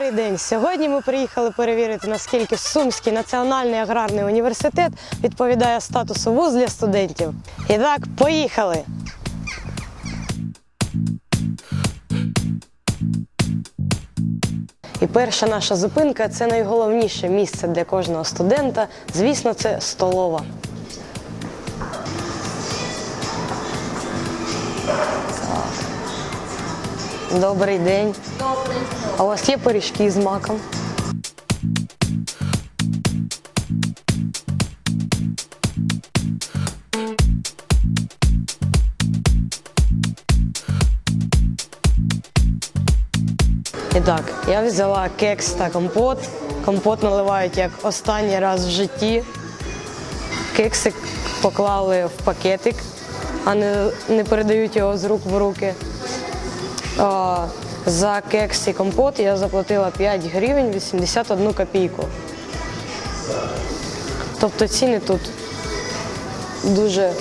Добрий день! Сьогодні ми приїхали перевірити, наскільки Сумський національний аграрний університет відповідає статусу вуз для студентів. І так, поїхали! І перша наша зупинка це найголовніше місце для кожного студента. Звісно, це столова. Добрий день. А у вас є пиріжки з маком? І так, я взяла кекс та компот. Компот наливають як останній раз в житті. Кексик поклали в пакетик, а не, не передають його з рук в руки. За кекс і компот я заплатила 5 гривень 81 копійку. Тобто ціни тут дуже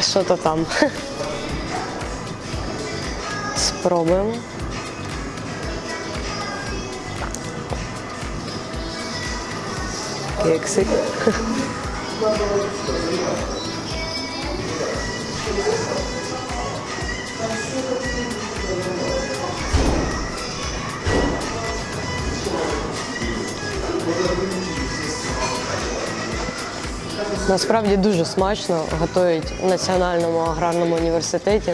що то там. Спробуємо. Кексик. Насправді дуже смачно готують в Національному аграрному університеті.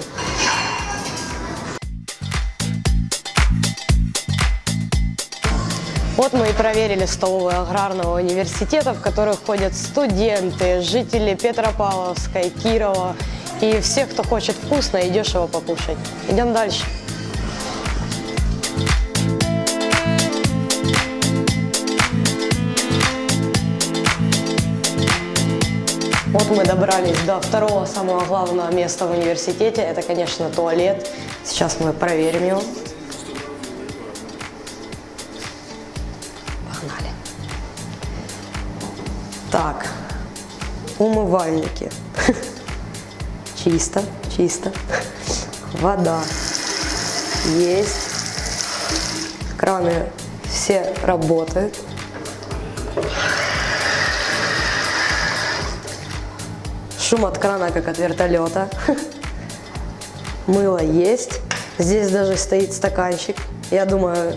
Вот мы и проверили столовую аграрного университета, в которую ходят студенты, жители Петропавловска, Кирова и все, кто хочет вкусно и дешево покушать. Идем дальше. Вот мы добрались до второго самого главного места в университете. Это, конечно, туалет. Сейчас мы проверим его. Погнали. Так, умывальники. Чисто, чисто. Вода есть. Краны все работают. Шум от крана, как от вертолета. Мыло есть. Здесь даже стоит стаканчик. Я думаю,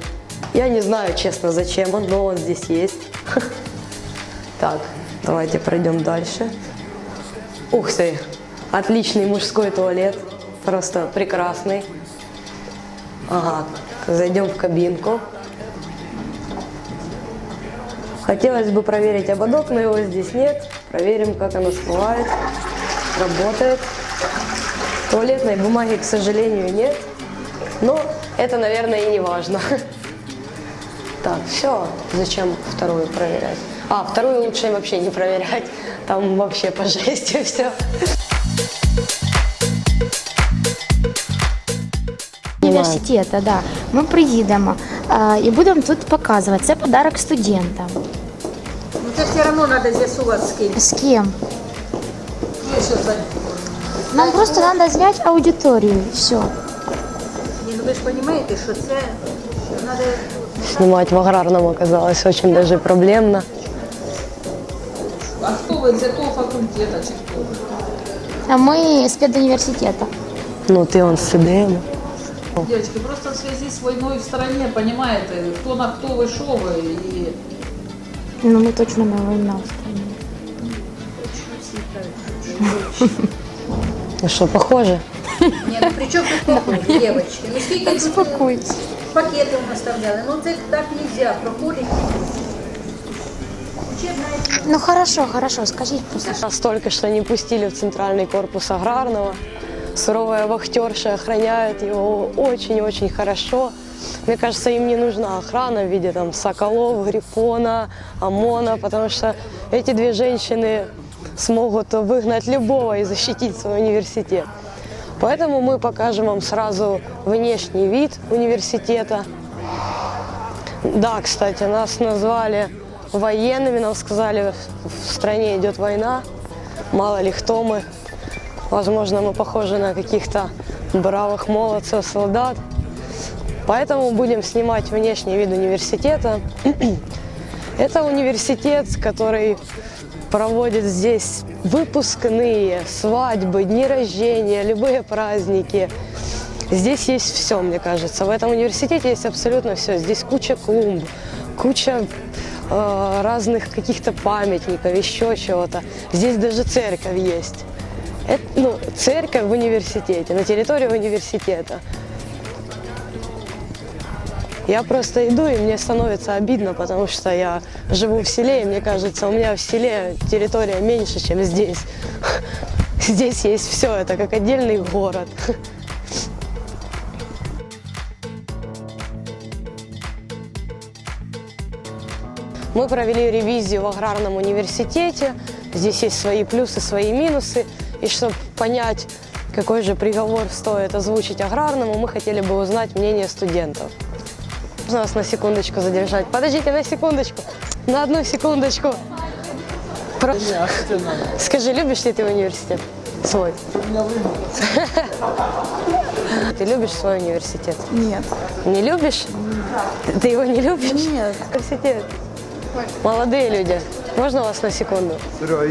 я не знаю, честно, зачем он, но он здесь есть. Так, давайте пройдем дальше. Ух ты, отличный мужской туалет. Просто прекрасный. Ага, зайдем в кабинку. Хотелось бы проверить ободок, но его здесь нет. Проверим, как оно смывает. Работает. Туалетной бумаги, к сожалению, нет. Но это, наверное, и не важно. Так, все. Зачем вторую проверять? А, вторую лучше вообще не проверять. Там вообще по жести все. університету, да. Ми приїдемо а, і будемо тут показувати. Це подарок студентам. Ну це все одно треба з'ясувати з ким. З ким? Ну, що за... Нам просто треба зняти аудиторію. і Все. Ні, ну ви ж розумієте, що це що треба... Снимать в аграрном оказалось очень даже проблемно. А хто ви з якого факультету чи хто? А ми з педуніверситету. Ну, ты он с СДМ. Девочки, просто в связи с войной в стране, понимаете, хто на хто вийшов і Ну, ми точно не війна в країні. Ну что, похоже? Ні, ну при чому тут похоже, дівчатки? Ну скільки тут Спокойтесь. пакети наставляли? Ну це так не можна, проходить. Учебна Ну хорошо, хорошо, скажіть просто. Нас только что не пустили в центральный корпус аграрного. Суровая вахтерша охраняет его очень-очень хорошо. Мне кажется, им не нужна охрана в виде там Соколов, Грифона, ОМОНа, потому что эти две женщины смогут выгнать любого и защитить свой университет. Поэтому мы покажем вам сразу внешний вид университета. Да, кстати, нас назвали военными, нам сказали, в стране идет война, мало ли кто мы. Возможно, мы похожи на каких-то бравых молодцев, солдат. Поэтому будем снимать внешний вид университета. Это университет, который проводит здесь выпускные, свадьбы, дни рождения, любые праздники. Здесь есть все, мне кажется. В этом университете есть абсолютно все. Здесь куча клумб, куча э, разных каких-то памятников, еще чего-то. Здесь даже церковь есть. Это, ну, церковь в университете, на территории университета. Я просто иду, и мне становится обидно, потому что я живу в селе, и мне кажется, у меня в селе территория меньше, чем здесь. Здесь есть все, это как отдельный город. Мы провели ревизию в аграрном университете. Здесь есть свои плюсы, свои минусы. И чтобы понять, какой же приговор стоит озвучить аграрному, мы хотели бы узнать мнение студентов. Можно вас на секундочку задержать? Подождите на секундочку. На одну секундочку. Про- Скажи, любишь ли ты университет свой? Ты любишь свой университет? Нет. Не любишь? Ты его не любишь? Нет. Университет. Молодые люди, можно вас на секунду?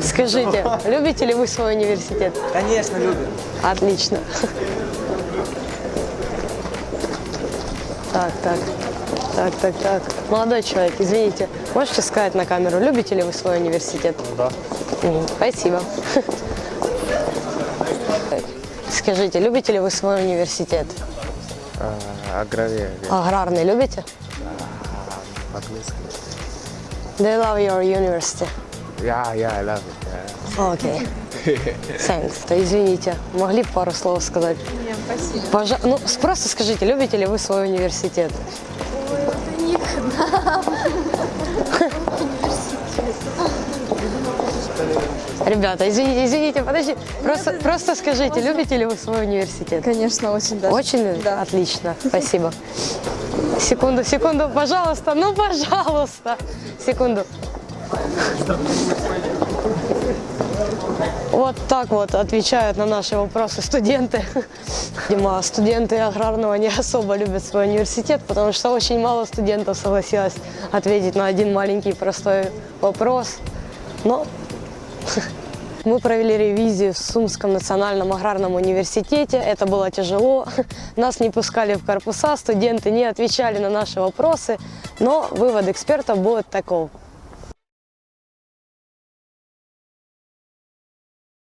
Скажите, любите ли вы свой университет? Конечно, любим. Отлично. Так, так, так, так, так. Молодой человек, извините, можете сказать на камеру, любите ли вы свой университет? Да. Мгм, Спасибо. Скажите, любите ли вы свой университет? Агровия. Аграрный любите? По-английски. Do you love your university? Yeah, yeah, I love it. Окей. Thanks. То извините, могли бы пару слов сказать? Нет, спасибо. Пожа... Ну, просто скажите, любите ли вы свой университет? Ребята, извините, извините, подожди. Просто, просто скажите, любите ли вы свой университет? Конечно, очень даже. Очень? Да. Отлично, спасибо. Секунду, секунду, пожалуйста, ну пожалуйста. Секунду. Вот так вот отвечают на наши вопросы студенты. Видимо, студенты аграрного не особо любят свой университет, потому что очень мало студентов согласилось ответить на один маленький простой вопрос. Но мы провели ревизию в Сумском национальном аграрном университете. Это было тяжело. Нас не пускали в корпуса, студенты не отвечали на наши вопросы. Но вывод экспертов будет таков.